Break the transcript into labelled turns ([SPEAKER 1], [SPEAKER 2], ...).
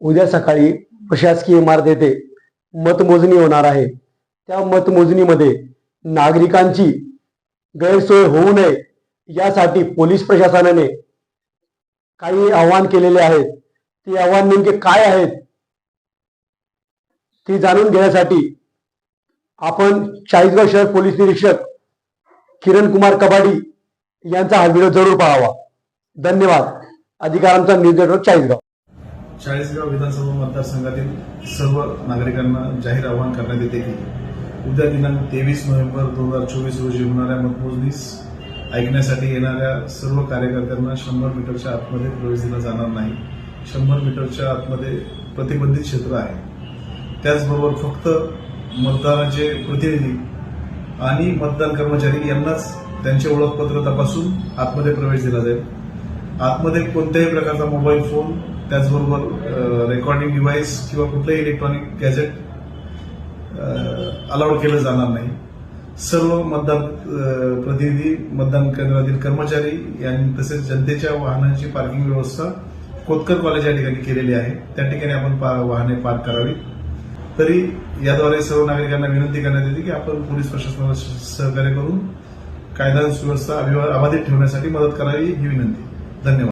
[SPEAKER 1] उद्या सकाळी प्रशासकीय इमारत येथे मतमोजणी होणार आहे. त्या मतमोजणीमध्ये नागरिकांची गैरसोय होऊ नये यासाठी पोलीस प्रशासनाने काही आवाहन केलेले आहेत. ते आव्हान नेमके काय आहेत? ते जाणून घेण्यासाठी आपण चाळीसगाव शहर पोलीस निरीक्षक किरण कुमार कबाडी यांचा हा व्हिडिओ जरूर पाहावा. धन्यवाद. अधिकारांचा न्यूज नेटवर्क चाळीसगाव.
[SPEAKER 2] चाळीसगाव विधानसभा मतदारसंघातील सर्व नागरिकांना जाहीर आवाहन करण्यात येते की उद्या दिनांक तेवीस नोव्हेंबर दोन हजार चोवीस रोजी होणाऱ्या मतमोजणीस ऐकण्यासाठी येणाऱ्या सर्व कार्यकर्त्यांना शंभर मीटरच्या आतमध्ये प्रवेश दिला जाणार नाही. शंभर मीटरच्या आतमध्ये प्रतिबंधित क्षेत्र आहे. त्याचबरोबर फक्त मतदानाचे प्रतिनिधी आणि मतदान कर्मचारी यांनाच त्यांचे ओळखपत्र तपासून आतमध्ये प्रवेश दिला जाईल. आतमध्ये कोणत्याही प्रकारचा मोबाईल फोन त्याचबरोबर रेकॉर्डिंग डिव्हाइस किंवा कुठलंही इलेक्ट्रॉनिक गॅजेट अलाउड केलं जाणार नाही. सर्व मतदान प्रतिनिधी मतदान केंद्रातील कर्मचारी यांनी तसेच जनतेच्या वाहनांची पार्किंग व्यवस्था कोतकर कॉलेज या ठिकाणी केलेली आहे. त्या ठिकाणी आपण पा- वाहने पार्क करावी. तरी याद्वारे सर्व नागरिकांना विनंती करण्यात येते की आपण पोलीस प्रशासनाला सहकार्य करून कायदा सुव्यवस्था अभिवा- अबाधित ठेवण्यासाठी मदत करावी ही विनंती. धन्यवाद.